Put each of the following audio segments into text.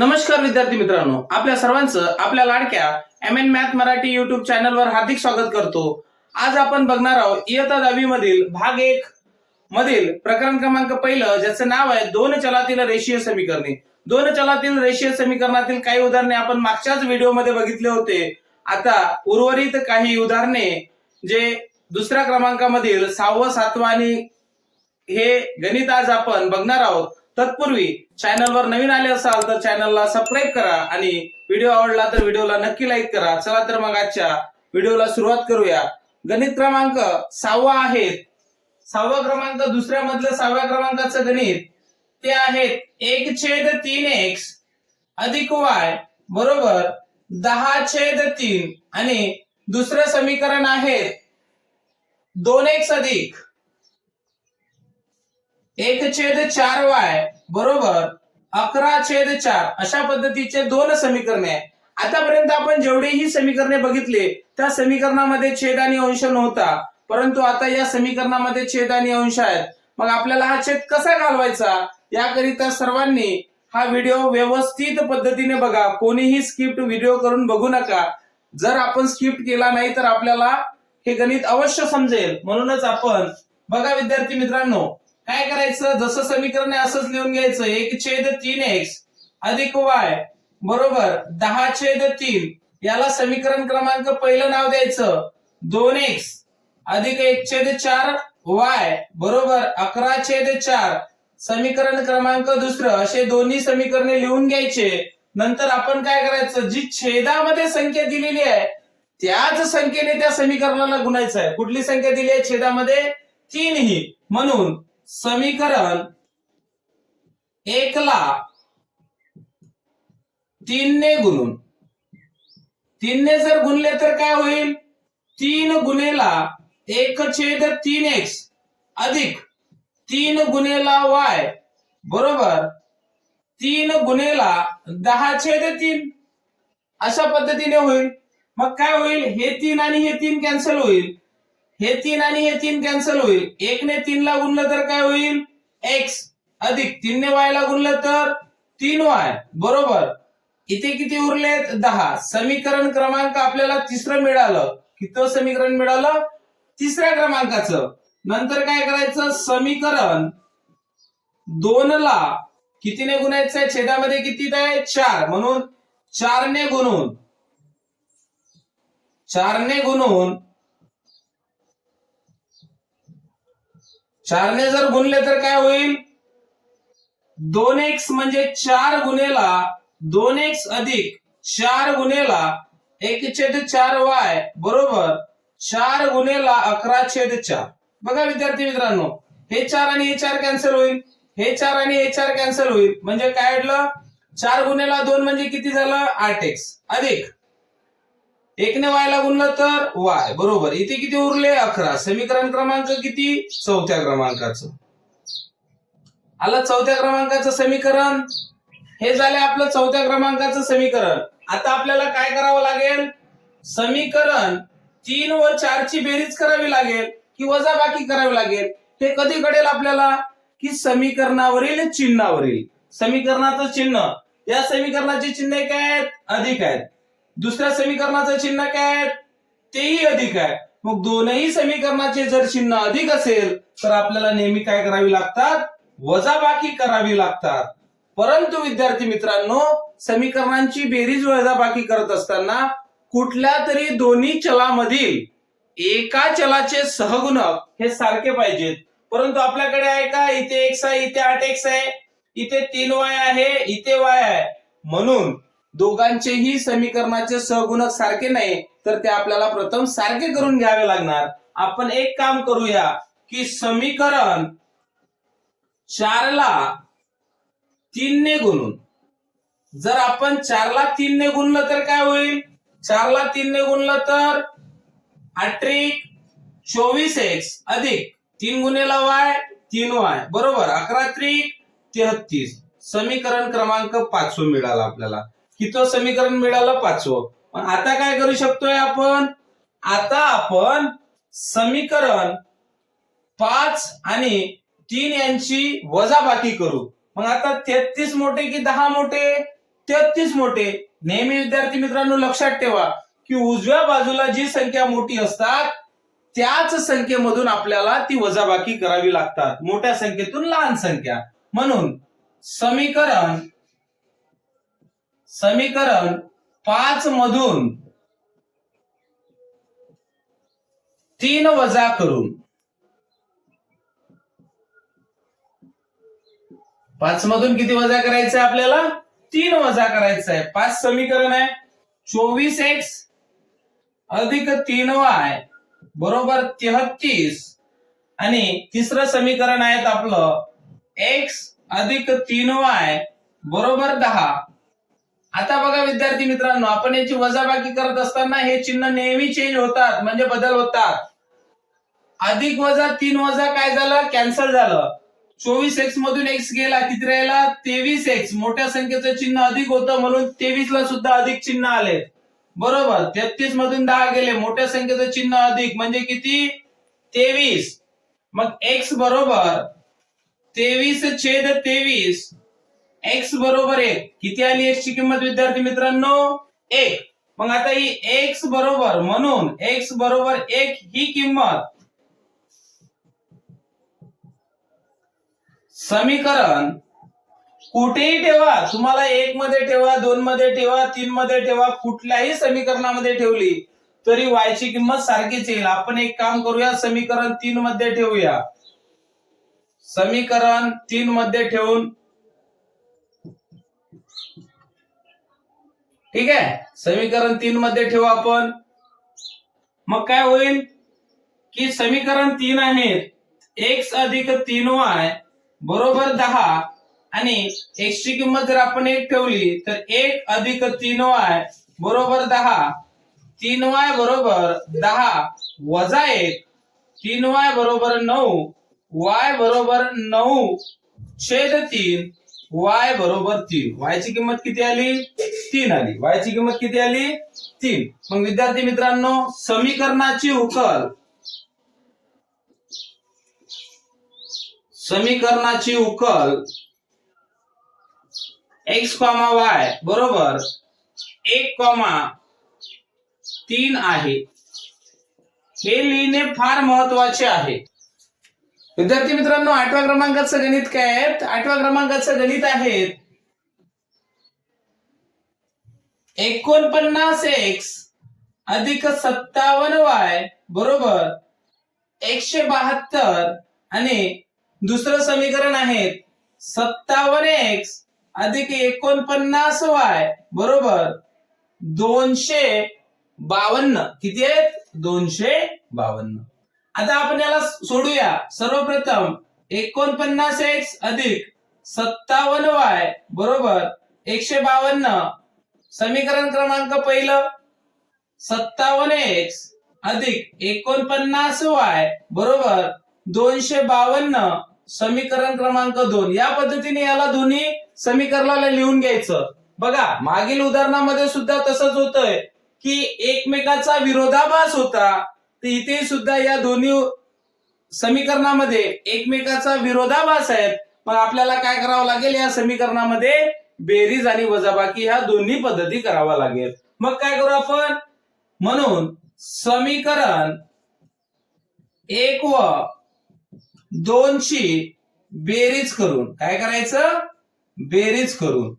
नमस्कार विद्यार्थी मित्रांनो आपल्या सर्वांचं आपल्या लाडक्या M N math Marathi YouTube चॅनलवर हार्दिक स्वागत करतो. आज आपण बघणार आहोत इयत्ता दहावी मधील भाग एक मधील प्रकरण क्रमांक पहिलं ज्याचं नाव आहे दोन चलातील रेषीय समीकरणे. दोन चलातील रेषीय समीकरणातील काही उदाहरणे आपण मागच्याच व्हिडिओमध्ये बघितले होते. आता उर्वरित काही उदाहरणे जे दुसऱ्या क्रमांकामधील सहावं सातवं आणि हे गणित आज आपण बघणार आहोत. तत्पूर्वी चॅनलवर नवीन आले असाल तर चॅनलला सबस्क्राईब करा आणि व्हिडिओ आवडला तर व्हिडिओला नक्की लाईक करा. चला तर मग आजच्या व्हिडिओला सुरुवात करूया. गणित क्रमांक सहावा आहे. सहावा क्रमांक दुसऱ्या मधलं सहाव्या क्रमांकाचं गणित. ते आहेत एक छेद तीन एक्स अधिक वाय बरोबर दहा छेद तीन. आणि दुसरं समीकरण आहे दोन एक्स अधिक एक छेद चार वाय बरोबर? अकरा छेद चार अशा पद्धतीचे दोन समीकरणे आहे आतापर्यंत आपण जेवढेही समीकरणे बघितले त्या समीकरणामध्ये छेद आणि अंश नव्हता. परंतु आता या समीकरणामध्ये छेद आणि अंश आहेत. मग आपल्याला हा छेद कसा घालवायचा? याकरिता सर्वांनी हा व्हिडिओ व्यवस्थित पद्धतीने बघा. कोणीही स्किप्ट व्हिडिओ करून बघू नका. जर आपण स्किप्ट केला नाही तर आपल्याला हे गणित अवश्य समजेल. म्हणूनच आपण बघा विद्यार्थी मित्रांनो काय करायचं? जसं समीकरण आहे असंच लिहून घ्यायचं. एक छेद तीन एक्स अधिक वाय बरोबर दहा छेद तीन. याला समीकरण क्रमांक पहिलं नाव द्यायचं. दोन एक्स अधिक एक छेद चार वाय बरोबर अकरा छेद चार. समीकरण क्रमांक दुसरं. असे दोन्ही समीकरणे लिहून घ्यायचे. नंतर आपण काय करायचं? जी छेदामध्ये संख्या दिलेली आहे त्याच संख्येने त्या समीकरणाला गुणायचं आहे. कुठली संख्या दिली आहे? छेदामध्ये तीन ही म्हणून समीकरण एकला तीनने गुणून. तीनने जर गुणले तर काय होईल? तीन गुणेला एक छेद तीन एक्स अधिक तीन गुणेला वाय बरोबर? तीन गुणेला दहा छेद तीन. अशा पद्धतीने होईल. मग काय होईल? हे तीन आणि हे तीन कॅन्सल होईल. हे तीन आणि हे तीन कॅन्सल होईल. एकने तीनला गुणलं तर काय होईल? एक्स अधिक तीनने वायला गुणलं तर तीन वाय. बरोबर? इथे किती उरलेत? दहा. समीकरण क्रमांक आपल्याला तिसरं मिळालं. किती समीकरण मिळालं? तिसऱ्या क्रमांकाचं. नंतर काय करायचं? समीकरण दोन ला कितीने गुणायचं छेदामध्ये किती आहे? चार. म्हणून चारने गुणून चारने गुणून चारने जर गुणले तर काय होईल? दोन एक्स म्हणजे चार गुणेला दोन एक्स अधिक चार गुणेला एक छेद चार वाय बरोबर? चार गुणेला अकरा छेद चार. बघा विद्यार्थी मित्रांनो हे चार आणि हे चार कॅन्सल होईल. हे चार आणि हे चार कॅन्सल होईल. म्हणजे काय घडलं? चार गुणेला दोन म्हणजे किती झालं? आठ एक्स अधिक. एकने वायला गुणलं तर वाय. बरोबर. इथे किती उरले? अकरा. समीकरण क्रमांक किती? चौथ्या क्रमांकाचं. आलं चौथ्या क्रमांकाचं समीकरण? हे झालं आपलं चौथ्या क्रमांकाचं समीकरण. आता आपल्याला काय करावं लागेल? समीकरण तीन व चारची बेरीज करावी लागेल की वजाबाकी करावी लागेल? हे कधी कळेल आपल्याला? की समीकरणावरील चिन्हावरील. समीकरणाचं चिन्ह. या समीकरणाचे चिन्ह काय आहेत? अधिक आहेत. दुसऱ्या समीकरणाचं चिन्ह काय? तेही अधिक आहे. मग दोनही समीकरणाचे जर चिन्ह अधिक असेल तर आपल्याला नेहमी काय करावी लागतात? वजाबाकी करावी लागतात. परंतु विद्यार्थी मित्रांनो समीकरणांची बेरीज वजाबाकी करत असताना कुठल्या तरी दोन्ही चलामधील एका चलाचे सहगुणक हे सारखे पाहिजेत. परंतु आपल्याकडे आहे का? इथे एक्स आहे इथे आठ एक्स आहे. इथे तीन वाय आहे इथे वाय आहे. म्हणून दोघांचेही समीकरणाचे सहगुणक सारखे नाही तर ते आपल्याला प्रथम सारखे करून घ्यावे लागणार. आपण एक काम करूया की समीकरण चारला तीनने गुणून. जर आपण चारला तीनने गुणलं तर काय होईल? चारला तीनने गुणलं तर अठ्रिक चोवीस एक्स अधिक तीन गुणेला वाय तीन वाय. बरोबर अकरा त्रिक तेहतीस समीकरण क्रमांक पाचवं मिळाला आपल्याला. किती समीकरण मिळालं पाचवं. पण आता काय करू शकतोय आपण? आता आपण समीकरण पाच आणि तीन यांची वजाबाकी करू. मग आता तेहतीस मोठे की दहा मोठे? तेहतीस मोठे. नेहमी विद्यार्थी मित्रांनो लक्षात ठेवा की उजव्या बाजूला जी संख्या मोठी असतात त्याच संख्येमधून आपल्याला ती वजाबाकी करावी लागतात. मोठ्या संख्येतून लहान संख्या. म्हणून समीकरण समीकरण पाच मधून तीन वजा करून पाच मधून किती वजा करायचं आहे आपल्याला? तीन वजा करायचं आहे. पाच समीकरण आहे. चोवीस एक्स अधिक तीन वाय बरोबर तेहतीस. आणि तिसरं समीकरण आहे आपलं. एक्स अधिक तीन वाय बरोबर दहा. आता बघा विद्यार्थी मित्रांनो आपण याची वजाबाकी करत असताना हे चिन्ह नेहमी चेंज होतात म्हणजे बदल होतात. अधिक वजा तीन वजा काय झालं? कॅन्सल झालं. चोवीस एक्स मधून एक्स गेला किती राहिला तेवीस एक्स मोठ्या संख्येचं चिन्ह अधिक होतं म्हणून तेवीस ला सुद्धा अधिक चिन्ह आले. बरोबर? तेहतीस मधून दहा गेले मोठ्या संख्येचं चिन्ह अधिक म्हणजे किती? तेवीस. मग एक्स बरोबर तेवीस छेद तेवीस एक्स बरोबर एक. किती आली एक्स ची किंमत विद्यार्थी मित्रांनो? एक. मग आता ही एक्स बरोबर म्हणून एक्स बरोबर एक ही किंमत. समीकरण. कुठेही ठेवा तुम्हाला एक मध्ये ठेवा दोन मध्ये ठेवा तीन मध्ये ठेवा कुठल्याही समीकरणामध्ये ठेवली तरी वायची किंमत सारखीच येईल. आपण एक काम करूया समीकरण तीन मध्ये ठेवूया. समीकरण तीन मध्ये ठेवून ठीक आहे? समीकरण तीन मध्ये ठेवू आपण. मग काय होईल? की समीकरण तीन आहेत एक्स अधिक तीन वाय बरोबर दहा. आणि एक्स ची किंमत जर आपण एक ठेवली तर एक अधिक तीन वाय बरोबर दहा. तीन वाय बरोबर दहा वजा एक. तीन वाय बरोबर नऊ. वाय बरोबर नऊ छेद तीन. वाय बरोबर तीन. वायची किंमत किती आली? तीन आली. वाय ची किंमत किती आली? तीन. मग विद्यार्थी मित्रांनो समीकरणाची उकल. समीकरणाची उकल. एक्स कॉमा वाय बरोबर? एक कॉमा तीन आहे. हे लिहिणे फार महत्त्वाचे आहे. विद्यार्थी मित्रांनो आठव्या क्रमांकाचं गणित काय आहे? आठव्या क्रमांकाचं गणित आहे एकोणपन्नास एक्स अधिक सत्तावन्न वाय बरोबर एकशे बहात्तर. आणि दुसरं समीकरण आहे सत्तावन्न एक्स अधिक एकोणपन्नास वाय बरोबर दोनशे बावन्न. किती आहेत? दोनशे बावन्न. आता आपण याला सोडूया. सर्वप्रथम एकोणपन्नास एक्स अधिक सत्तावन्न वाय बरोबर एकशे बावन्न. समीकरण क्रमांक पहिलं. सत्तावन्न एक्स अधिक एकोणपन्नास वाय बरोबर दोनशे बावन्न समीकरण क्रमांक दोन. या पद्धतीने याला दोन्ही समीकरणाला लिहून घ्यायचं. बघा मागील उदाहरणामध्ये सुद्धा तसंच होतंय की एकमेकाचा विरोधाभास होता. तर इथे सुद्धा या दोन्ही समीकरणामध्ये एकमेकाचा विरोधाभास आहेत. मग आपल्याला काय करावं लागेल या समीकरणामध्ये? बेरीज आणि वजाबाकी ह्या दोन्ही पद्धती करावा लागेल. मग काय करू आपण? म्हणून समीकरण एक व दोनची बेरीज करून काय करायचं? बेरीज करून.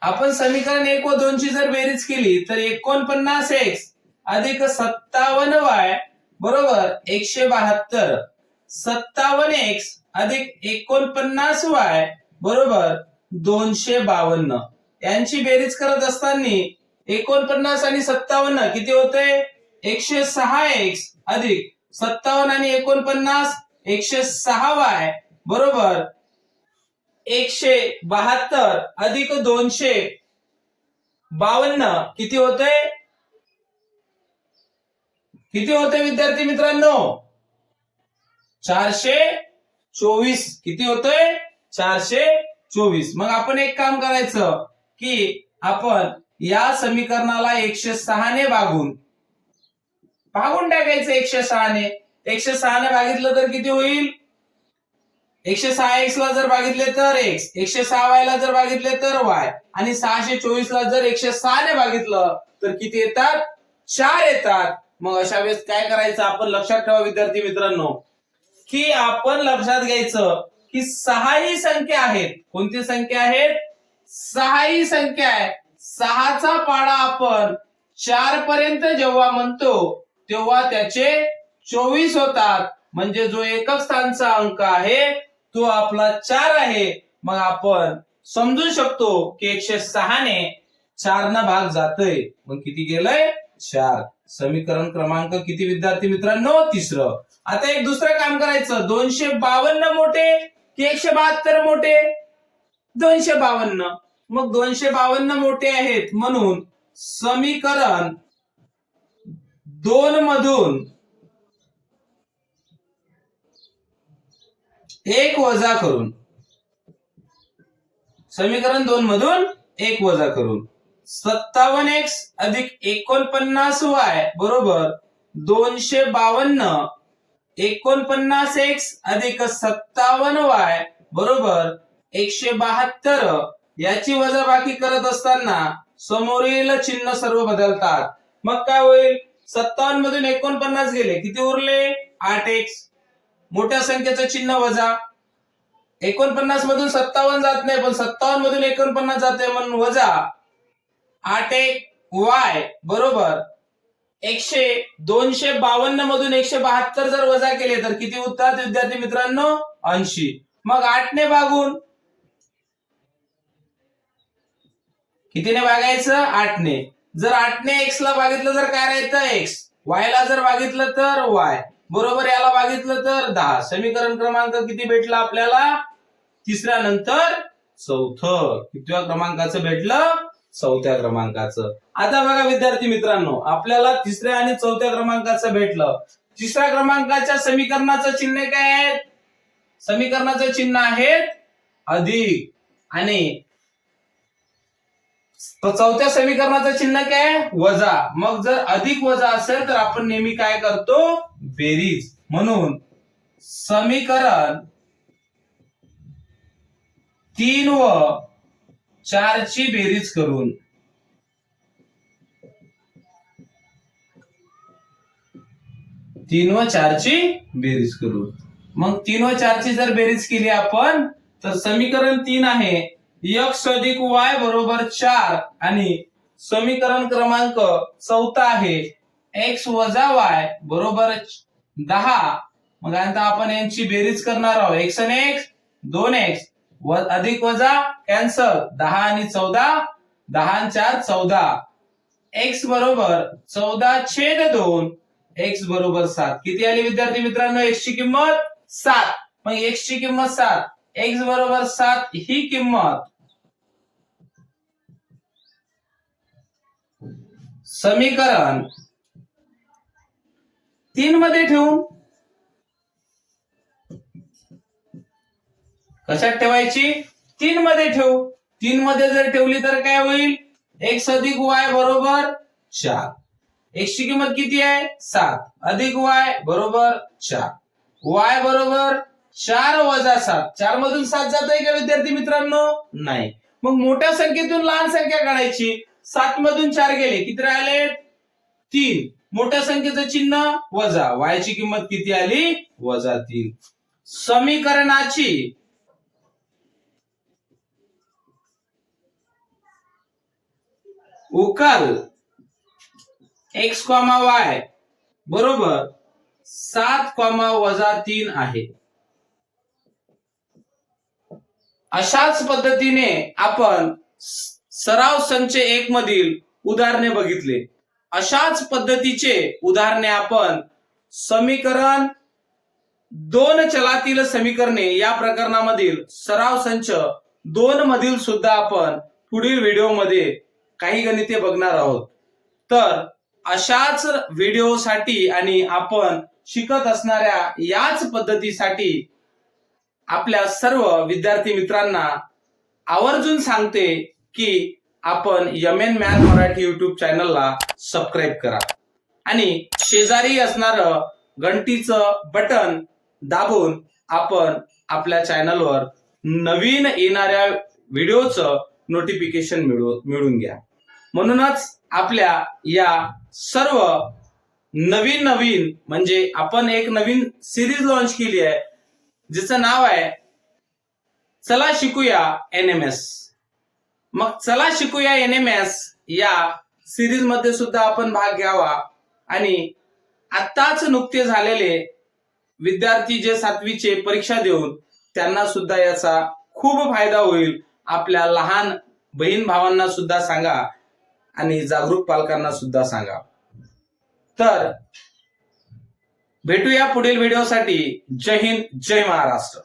आपण समीकरण एक व दोनची जर बेरीज केली तर एकोणपन्नास एक्स अधिक सत्तावन्न वाय बरोबर एकशे बहात्तर. सत्तावन्न एक्स अधिक एकोणपन्नास वाय बरोबर दोनशे बावन्न. यांची बेरीज करत असताना एकोणपन्नास आणि सत्तावन्न किती होते? एकशे सहा एक्स अधिक सत्तावन्न आणि एकोणपन्नास एकशे सहा वाय. बरोबर? एकशे बहात्तर अधिक दोनशे बावन्न किती होते? किती होते विद्यार्थी मित्रांनो? चारशे चोवीस. किती होतोय चारशे चोवीस. मग आपण एक काम करायचं की आपण या समीकरणाला एकशे सहाने भागून भागून टाकायचं एकशे सहाने. एकशे सहाने भागितलं तर किती होईल? एकशे सहा एक्स ला जर बघितले तर एक्स. एकशे सहा वाय ला जर बघितले तर वाय. आणि सहाशे चोवीस ला जर एकशे सहा ने बघितलं तर किती येतात? चार येतात. मग अशा वेळेस काय करायचं आपण लक्षात ठेवा विद्यार्थी मित्रांनो की आपण लक्षात घ्यायचं की सहाही संख्या आहेत. कोणती संख्या आहेत? सहाही संख्या आहे. सहाचा पाडा आपण चार पर्यंत जेव्हा म्हणतो तेव्हा त्याचे चोवीस होतात. म्हणजे जो एकक स्थानचा अंक आहे तो आपला चार आहे. मग आपण समजू शकतो की एकशे सहाने चार न भाग जातोय. मग किती गेलंय? चार. समीकरण क्रमांक किती विद्यार्थी मित्रांनो? तिसरं. आता एक दुसरं काम करायचं. दोनशे बावन्न मोठे की एकशे बहात्तर मोठे दोनशे बावन्न. मग दोनशे बावन्न मोठे आहेत म्हणून समीकरण दोन मधून एक वजा करून समीकरण दोन मधून एक वजा करून सत्तावन्न एक्स अधिक एकोणपन्नास वाय बरोबर दोनशे बावन्न एकोणपन्नास एक्स अधिक सत्तावन्न वाय बरोबर एकशे बहात्तर. याची वजाबाकी करत असताना समोरील चिन्ह सर्व बदलतात. मग काय होईल? सत्तावन्न मधून एकोणपन्नास गेले. किती उरले? आठ एक्स मोठ्या संख्येचं चिन्ह वजा. एकोणपन्नास मधून सत्तावन्न जात नाही पण सत्तावन्न मधून एकोणपन्नास जाते म्हणून वजा. आठ एक वाय बरोबर एकशे दोनशे बावन्न मधून एकशे बहात्तर जर वजा केले तर किती उत्तर विद्यार्थी मित्रांनो? ऐंशी. मग आठने भागून कितीने भागायचं? आठने. जर आठने एक्स ला भागितलं तर काय राहायचं एक्स वायला जर भागितलं तर वाय बरोबर याला भागितलं तर दहा. समीकरण क्रमांक किती भेटला आपल्याला? तिसऱ्या नंतर चौथ. कितव्या क्रमांकाचं भेटलं? चौथ्या क्रमांकाचं. आता बघा विद्यार्थी मित्रांनो आपल्याला तिसऱ्या आणि चौथ्या क्रमांकाचं भेटलं. तिसऱ्या क्रमांकाच्या समीकरणाचं चिन्ह काय आहे? समीकरणाचं चिन्ह आहेत अधिक. आणि चौथ्या समीकरणाचं चिन्ह काय वजा. मग जर अधिक वजा असेल तर आपण नेहमी काय करतो? बेरीज. म्हणून समीकरण तीन व चारची बेरीज करून. तीन व चारची बेरीज करू मग तीन व चारची जर बेरीज केली आपण तर समीकरण तीन आहे. एक्स अधिक वाय बरोबर चार आणि समीकरण क्रमांक चौथा आहे. एक्स वजा वाय बरोबर दहा. मग आता आपण यांची बेरीज करणार आहोत. एक्स आणि एक्स दोन एक्स. व अधिक वजा कॅन्सल दहा आणि चौदा दहा चार चौदा. एक्स बरोबर चौदा छेद दोन एक्स बरोबर सात. किती आली विद्यार्थी मित्रांनो? एक्सची किंमत सात. मग एक्सची किंमत सात. एक्स बरोबर सात ही किंमत. समीकरण तीन मध्ये ठेवून कशात ठेवायची? तीन मध्ये ठेवू. तीन मध्ये जर ठेवली तर काय होईल? एक्स अधिक वाय बरोबर चार. एक्सची किंमत किती आहे? सात. अधिक वाय बरोबर चार. वाय बरोबर चार वजा सात. चार मधून सात जात आहे का विद्यार्थी मित्रांनो? नाही. मग मोठ्या संख्येतून लहान संख्या काढायची. सात मधून चार गेले. किती राहिले? तीन. मोठ्या संख्येचं चिन्ह वजा. वायची किंमत किती आली? वजा तीन. समीकरणाची उकल एक्स कॉमा वाय बरोबर. सात कॉमा वजा तीन आहे. अशाच पद्धतीने आपण सराव संच एक मधील उदाहरणे बघितले. अशाच पद्धतीचे उदाहरणे आपण समीकरण दोन चलातील समीकरणे या प्रकरणामधील सराव संच दोन मधील सुद्धा आपण पुढील व्हिडिओमध्ये काही गणिते बघणार आहोत. तर अशाच व्हिडिओसाठी आणि आपण शिकत असणाऱ्या याच पद्धतीसाठी आपल्या सर्व विद्यार्थी मित्रांना आवर्जून सांगते की आपण M N math Marathi YouTube चॅनलला सबस्क्राईब करा. आणि शेजारी असणारं घंटीचं बटन दाबून आपण आपल्या चॅनलवर नवीन येणाऱ्या व्हिडिओचं नोटिफिकेशन मिळव मिळून घ्या. म्हणूनच आपल्या या सर्व नवीन नवीन म्हणजे आपण एक नवीन सिरीज लॉन्च केली आहे जिचं नाव आहे चला शिकूया एन एम एस मग चला शिकूया एन एम एस या सिरीजमध्ये सुद्धा आपण भाग घ्यावा. आणि आत्ताच नुकते झालेले विद्यार्थी जे सातवीचे परीक्षा देऊन त्यांना सुद्धा याचा खूप फायदा होईल. आपल्या लहान बहीण भावांना सुद्धा सांगा आणि जागरूक पालकांना सुद्धा सांगा. तर भेटूया पुढील व्हिडिओसाठी जय हिंद जय महाराष्ट्र.